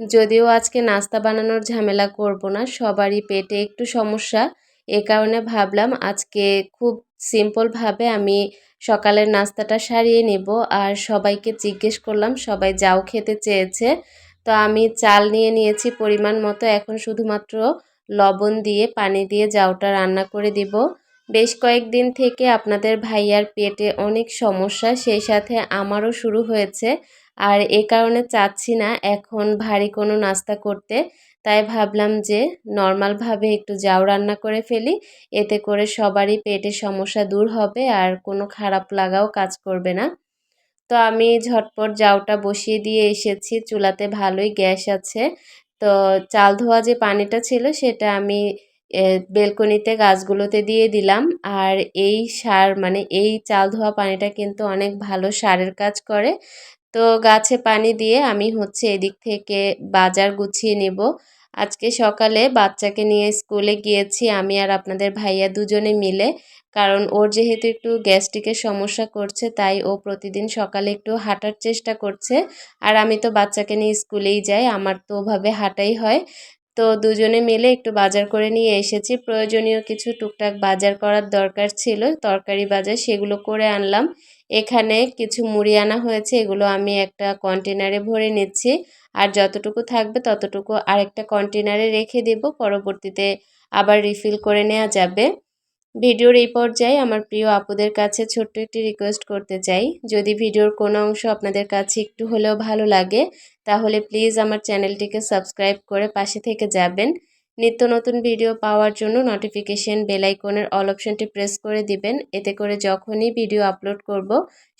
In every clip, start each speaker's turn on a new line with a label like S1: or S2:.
S1: যদিও আজকে নাস্তা বানানোর ঝামেলা করব না, সবারই পেটে একটু সমস্যা। এ কারণে ভাবলাম আজকে খুব সিম্পলভাবে আমি সকালের নাস্তাটা সারিয়ে নেব আর সবাইকে জিজ্ঞেস করলাম, সবাই যাও খেতে চেয়েছে। তো আমি চাল নিয়ে নিয়েছি পরিমাণ মতো, এখন শুধুমাত্র লবণ দিয়ে, পানি দিয়ে জাউটা রান্না করে দিব। বেশ কয়েকদিন থেকে আপনাদের ভাইয়ার পেটে অনেক সমস্যা, সেই সাথে আমারও শুরু হয়েছে। আর এ কারণে চাচ্ছি না এখন ভারী কোনো নাস্তা করতে। তাই ভাবলাম যে নর্মালভাবে একটু জাউ রান্না করে ফেলি। এতে করে সবারই পেটের সমস্যা দূর হবে আর কোনো খারাপ লাগাও কাজ করবে না। তো আমি ঝটপট জাউটা বসিয়ে দিয়ে এসেছি, চুলাতে ভালোই গ্যাস আছে। তো চাল ধোয়া যে পানিটা ছিল সেটা আমি বেলকনিতে গাছগুলোতে দিয়ে দিলাম। আর এই সার মানে এই চাল ধোয়া পানিটা কিন্তু অনেক ভালো সারের কাজ করে। তো গাছে পানি দিয়ে আমি হচ্ছে এদিক থেকে বাজার গুছিয়ে নেব। আজকে সকালে বাচ্চাকে নিয়ে স্কুলে গিয়েছি আমি আর আপনাদের ভাইয়া দুজনে মিলে। কারণ ওর যেহেতু একটু গ্যাস্ট্রিকের সমস্যা করছে, তাই ও প্রতিদিন সকালে একটু হাঁটার চেষ্টা করছে। আর আমি তো বাচ্চাকে নিয়ে স্কুলেই যাই, আমার তো ওভাবে হাঁটাই হয়। তো দুজনে মিলে একটু বাজার করে নিয়ে এসেছি। প্রয়োজনীয় কিছু টুকটাক বাজার করার দরকার ছিল। তরকারি বাজার সেগুলো করে আনলাম। এখানে কিছু মুড়ি আনা হয়েছে, এগুলো আমি একটা কন্টেনারে ভরে নিচ্ছি। আর যতটুকু থাকবে ততটুকু আরেকটা কন্টেনারে রেখে দেব। পরবর্তীতে আবার রিফিল করে নেওয়া যাবে। ভিডিওর এই পর্যায়ে আমার প্রিয় আপুদের কাছে ছোট্ট একটি রিকোয়েস্ট করতে চাই। যদি ভিডিওর কোনো অংশ আপনাদের কাছে একটু হলেও ভালো লাগে তাহলে প্লিজ আমার চ্যানেলটিকে সাবস্ক্রাইব করে পাশে থেকে যাবেন। নিত্য নতুন ভিডিও পাওয়ার জন্য নোটিফিকেশন বেলাইকনের অল অপশনটি প্রেস করে দিবেন। এতে করে যখনই ভিডিও আপলোড করব,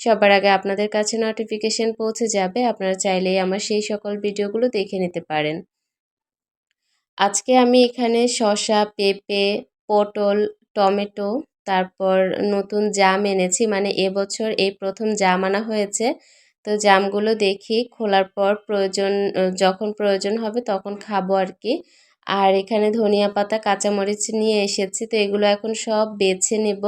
S1: সবার আগে আপনাদের কাছে নোটিফিকেশন পৌঁছে যাবে। আপনারা চাইলেই আমার সেই সকল ভিডিওগুলো দেখে নিতে পারেন। আজকে আমি এখানে শসা, পেঁপে, পটল, টমেটো, তারপর নতুন জাম এনেছি। মানে এবছর এই প্রথম জাম আনা হয়েছে। তো জামগুলো দেখি, খোলার পর প্রয়োজন যখন প্রয়োজন হবে তখন খাব আর কি আর এখানে ধনিয়া পাতা, কাঁচামরিচ নিয়ে এসেছি, তো এগুলো এখন সব বেছে নেব।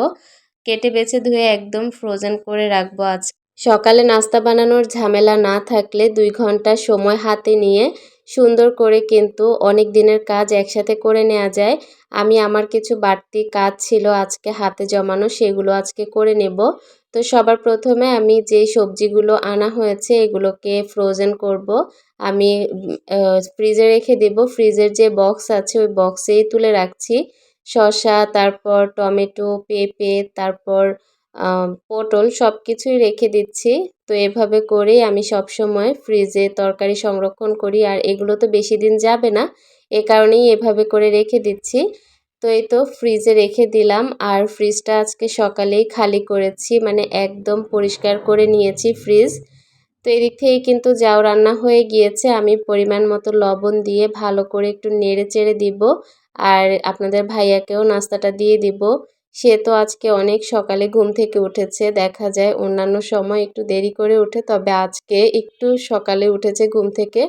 S1: কেটে বেছে ধুয়ে একদম ফ্রোজেন করে রাখব আজ। সকালে নাস্তা বানানোর ঝামেলা না থাকলে দুই ঘণ্টা সময় হাতে নিয়ে সুন্দর করে কিন্তু অনেক দিনের কাজ একসাথে করে নেওয়া যায়। আমি আমার কিছু বাড়তি কাজ ছিল আজকে হাতে জমানো, সেগুলো আজকে করে নেব। তো সবার প্রথমে আমি যে সবজিগুলো আনা হয়েছে এগুলোকে ফ্রোজেন করব। আমি ফ্রিজে রেখে দেব। ফ্রিজের যে বক্স আছে ওই বক্সেই তুলে রাখছি। শসা, তারপর টমেটো, পেঁপে, তারপর পটল সব কিছুই রেখে দিচ্ছি। তো এভাবে করেই আমি সব সময় ফ্রিজে তরকারি সংরক্ষণ করি। আর এগুলো তো বেশি দিন যাবে না। এ কারণেই এভাবে করে রেখে দিচ্ছি। তো এই তো ফ্রিজে রেখে দিলাম। আর ফ্রিজটা আজকে সকালেই খালি করেছি মানে একদম পরিষ্কার করে নিয়েছি ফ্রিজ। তো এদিক থেকে কিন্তু যাও রান্না হয়ে গিয়েছে। আমি পরিমাণ মতো লবণ দিয়ে ভালো করে একটু নেড়ে চেড়ে দিব। আর আপনাদের ভাইয়াকেও নাস্তাটা দিয়ে দিব। সে তো আজকে অনেক সকালে ঘুম থেকে উঠেছে। দেখা যায় অন্যান্য সময় একটু দেরি করে উঠে তবে আজকে একটু সকালে উঠেছে ঘুম থেকে।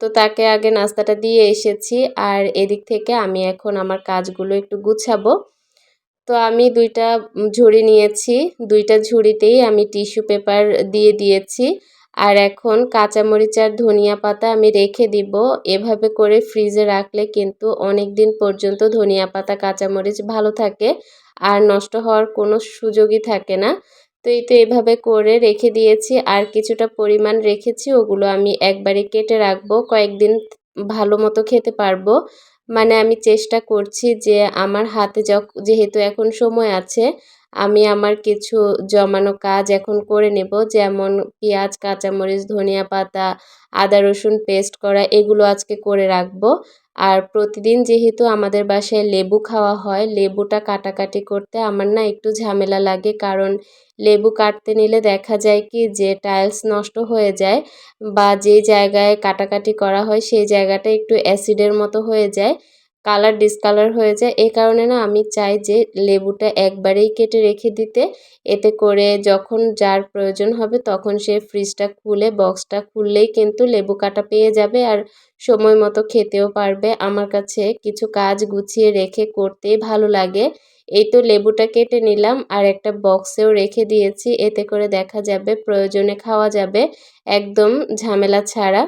S1: তো তাকে আগে নাস্তাটা দিয়ে এসেছি আর এদিক থেকে আমি এখন আমার কাজগুলো একটু গুছাবো। তো আমি দুইটা ঝুড়ি নিয়েছি, দুইটা ঝুড়িতেই আমি টিস্যু পেপার দিয়ে দিয়েছি আর এখন কাঁচামরিচ আর ধনিয়া পাতা আমি রেখে দিব। এভাবে করে ফ্রিজে রাখলে কিন্তু অনেক দিন পর্যন্ত ধনিয়া পাতা, কাঁচামরিচ ভালো থাকে আর নষ্ট হওয়ার কোনো সুযোগই থাকে না। তো এই তো এভাবে করে রেখে দিয়েছি, আর কিছুটা পরিমাণ রেখেছি, ওগুলো আমি একবারে কেটে রাখব, কয়েকদিন ভালো মতো খেতে পারব। মানে আমি চেষ্টা করছি যে আমার হাতে যেহেতু এখন সময় আছে, আমি আমার কিছু জমানো কাজ এখন করে নেব, যেমন পেঁয়াজ, কাঁচামরিচ, ধনিয়া পাতা, আদা রসুন পেস্ট করা, এগুলো আজকে করে রাখব। আর প্রতিদিন যেহেতু আমাদের বাসায় লেবু খাওয়া হয়, লেবুটা কাটাকাটি করতে আমার না একটু ঝামেলা লাগে। কারণ লেবু কাটতে নিলে দেখা যায় কি যে টাইলস নষ্ট হয়ে যায় বা যে জায়গায় কাটাকাটি করা হয় সেই জায়গাটা একটু অ্যাসিডের মতো হয়ে যায়। কালার ডিসকালার হয়ে যায়। এই কারণে না আমি চাই যে লেবুটা একবারেই কেটে রেখে দিতে। এতে করে যখন যার প্রয়োজন হবে তখন সে ফ্রিজটা খুলে, বক্সটা খুললেই কিন্তু লেবু কাটা পেয়ে যাবে আর সময় মতো খেতেও পারবে। আমার কাছে কিছু কাজ গুছিয়ে রেখে করতেই ভালো লাগে। এই তো লেবুটা কেটে নিলাম আর একটা বক্সেও রেখে দিয়েছি। এতে করে দেখা যাবে প্রয়োজনে খাওয়া যাবে। একদম ঝামেলা ছাড়া।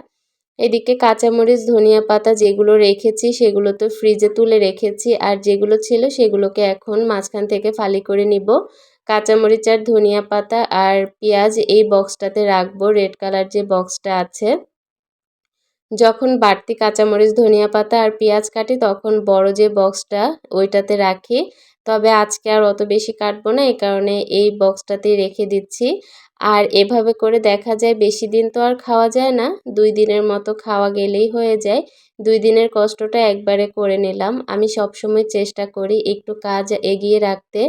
S1: এদিকে কাঁচামরিচ, ধনিয়া পাতা যেগুলো রেখেছি, সেগুলো তো ফ্রিজে তুলে রেখেছি। আর যেগুলো ছিল, সেগুলোকে এখন মাঝখান থেকে ফালি করে নিব। কাঁচামরিচ আর ধনিয়া পাতা আর পেঁয়াজ এই বক্সটাতে রাখব। রেড কালার যে বক্সটা আছে। যখন বাড়তি কাঁচামরিচ, ধনিয়া পাতা আর পেঁয়াজ কাটি, তখন বড় যে বক্সটা, ওইটাতে রাখি। তবে আজকে আর অত বেশি কাটবো না এই কারণে এই বক্সটাতেই রেখে দিচ্ছি। আর এভাবে করে দেখা যায় বেশি দিন তো আর খাওয়া যায় না। দুই দিনের মতো খাওয়া গেলেই হয়ে যায়। দুই দিনের কষ্টটা একবারে করে নিলাম। আমি সবসময় চেষ্টা করি একটু কাজ এগিয়ে রাখতে।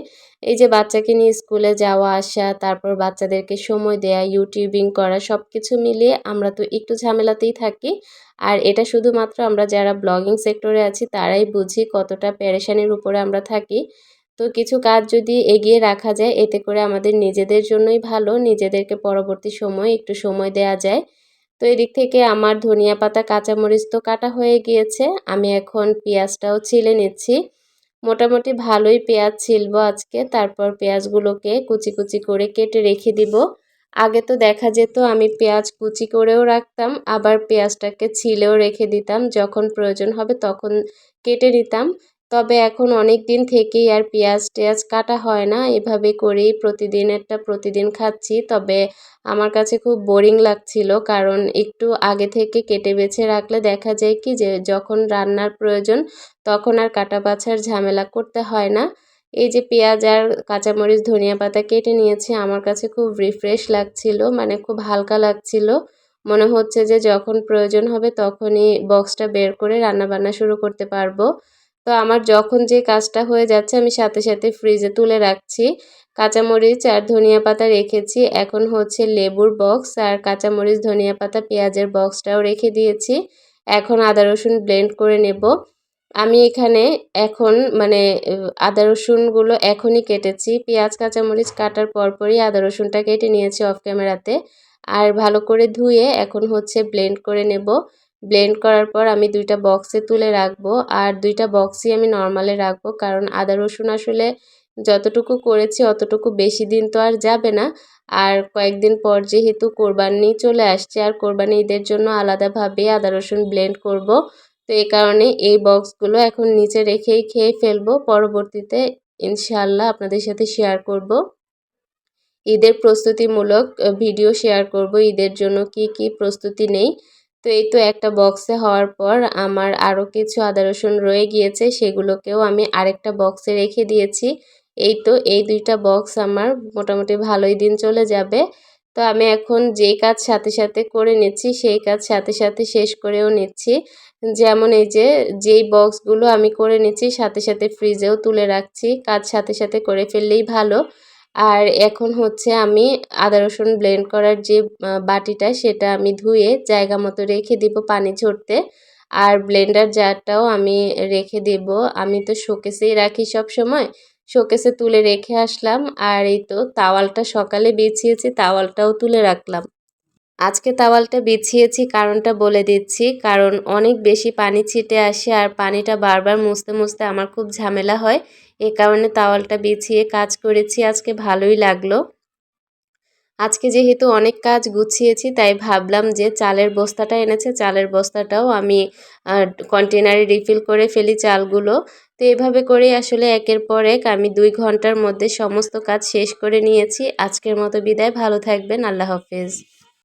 S1: এই যে বাচ্চাকে নিয়ে স্কুলে যাওয়া আসা, তারপর বাচ্চাদেরকে সময় দেয়া, ইউটিউবিং করা সব কিছু মিলিয়ে আমরা তো একটু ঝামেলাতেই থাকি। আর এটা শুধুমাত্র আমরা যারা ব্লগিং সেক্টরে আছি, তারাই বুঝি কতটা প্যারেশানির উপরে আমরা থাকি। তো কিছু কাজ যদি এগিয়ে রাখা যায়, এতে করে আমাদের নিজেদের জন্যই ভালো, নিজেদেরকে পরবর্তী সময় একটু সময় দেয়া যায়। তো এদিক থেকে আমার ধনিয়া পাতা, কাঁচামরিচ তো কাটা হয়ে গিয়েছে, আমি এখন পেঁয়াজটাও ছিলে নিচ্ছি। মোটামুটি ভালোই পেঁয়াজ ছিলবো আজকে, তারপর পেঁয়াজগুলোকে কুচি কুচি করে কেটে রেখে দিব। আগে তো দেখা যেত আমি পেঁয়াজ কুচি করেও রাখতাম, আবার পেঁয়াজটাকে ছিলেও রেখে দিতাম, যখন প্রয়োজন হবে তখন কেটে নিতাম। তবে এখন অনেক দিন থেকেই আর পেঁয়াজ টেয়াজ কাটা হয় না। এভাবে করেই প্রতিদিনেরটা প্রতিদিন খাচ্ছি। তবে আমার কাছে খুব বোরিং লাগছিল কারণ একটু আগে থেকে কেটে বেছে রাখলে দেখা যায় কি যে যখন রান্নার প্রয়োজন তখন আর কাটা বাছার ঝামেলা করতে হয় না। এই যে পেঁয়াজ আর কাঁচামরিচ, ধনিয়া পাতা কেটে নিয়েছে আমার কাছে খুব রিফ্রেশ লাগছিল মানে খুব হালকা লাগছিল। মনে হচ্ছে যে যখন প্রয়োজন হবে তখনই বক্সটা বের করে রান্না বান্না শুরু করতে পারব। তো আমার যখন যে কাজটা হয়ে যাচ্ছে, আমি সাথে সাথে ফ্রিজে তুলে রাখছি। কাঁচামরিচ আর ধনিয়া পাতা রেখেছি। এখন হচ্ছে লেবুর বক্স আর কাঁচামরিচ, ধনিয়া পাতা, পেঁয়াজের বক্সটাও রেখে দিয়েছি। এখন আদা রসুন ব্লেন্ড করে নেব। আমি এখানে এখন মানে আদা রসুনগুলো এখনই কেটেছি। পেঁয়াজ, কাঁচামরিচ কাটার পরপরই আদা রসুনটা কেটে নিয়েছি অফ ক্যামেরাতে আর ভালো করে ধুয়ে এখন হচ্ছে ব্লেন্ড করে নেব। ব্লেন্ড করার পর আমি দুইটা বক্সে তুলে রাখব। আর দুইটা বক্সই আমি নর্মালে রাখব, কারণ আদা রসুন আসলে যতটুকু করেছি অতটুকু বেশি দিন তো আর যাবে না। আর কয়েকদিন পর যেহেতু কোরবানি চলে আসছে, আর কোরবানি ঈদের জন্য আলাদাভাবে আদা রসুন ব্লেন্ড করব, তো এই কারণে এই বক্সগুলো এখন নিচে রেখেই খেয়ে ফেলব। পরবর্তীতে ইনশাল্লাহ আপনাদের সাথে শেয়ার করব। ঈদের প্রস্তুতিমূলক ভিডিও শেয়ার করব, ঈদের জন্য কি কি প্রস্তুতি নেই। তো এই তো একটা বক্সে হওয়ার পর আমার আরও কিছু আদা, রসুন রয়ে গিয়েছে, সেগুলোকেও আমি আরেকটা বক্সে রেখে দিয়েছি। এই তো এই দুইটা বক্স আমার মোটামুটি ভালোই দিন চলে যাবে। তো আমি এখন যেই কাজ সাথে সাথে করে নিচ্ছি, সেই কাজ সাথে সাথে শেষ করেও নিচ্ছি। যেমন এই যে, যেই বক্সগুলো আমি করে নিচ্ছি, সাথে সাথে ফ্রিজেও তুলে রাখছি। কাজ সাথে সাথে করে ফেললেই ভালো। আর এখন হচ্ছে আমি আদা রসুন ব্লেন্ড করার যে বাটিটা সেটা আমি ধুয়ে জায়গা মতো রেখে দিব পানি ঝরতে। আর ব্লেন্ডার জারটাও আমি রেখে দেব। আমি তো শোকেসেই রাখি সব সময় শোকেসে তুলে রেখে আসলাম। আর এই তো তাওয়ালটা সকালে বেছিয়েছি, তাওয়ালটাও তুলে রাখলাম। আজকে তাওয়ালটা বিছিয়েছি, কারণটা বলে দিচ্ছি। কারণ অনেক বেশি পানি ছিটে আসে আর পানিটা বারবার মুছতে মুছতে আমার খুব ঝামেলা হয়। এ কারণে তাওয়ালটা বিছিয়ে কাজ করেছি, আজকে ভালোই লাগল। আজকে যেহেতু অনেক কাজ গুছিয়েছি, তাই ভাবলাম যে চালের বস্তাটা এনেছে, চালের বস্তাটাও আমি কন্টেনারে রিফিল করে ফেলি চালগুলো। তো এভাবে করে আসলে একের পর এক আমি দুই ঘণ্টার মধ্যে সমস্ত কাজ শেষ করে নিয়েছি। আজকের মতো বিদায়, ভালো থাকবেন, আল্লাহ হাফেজ।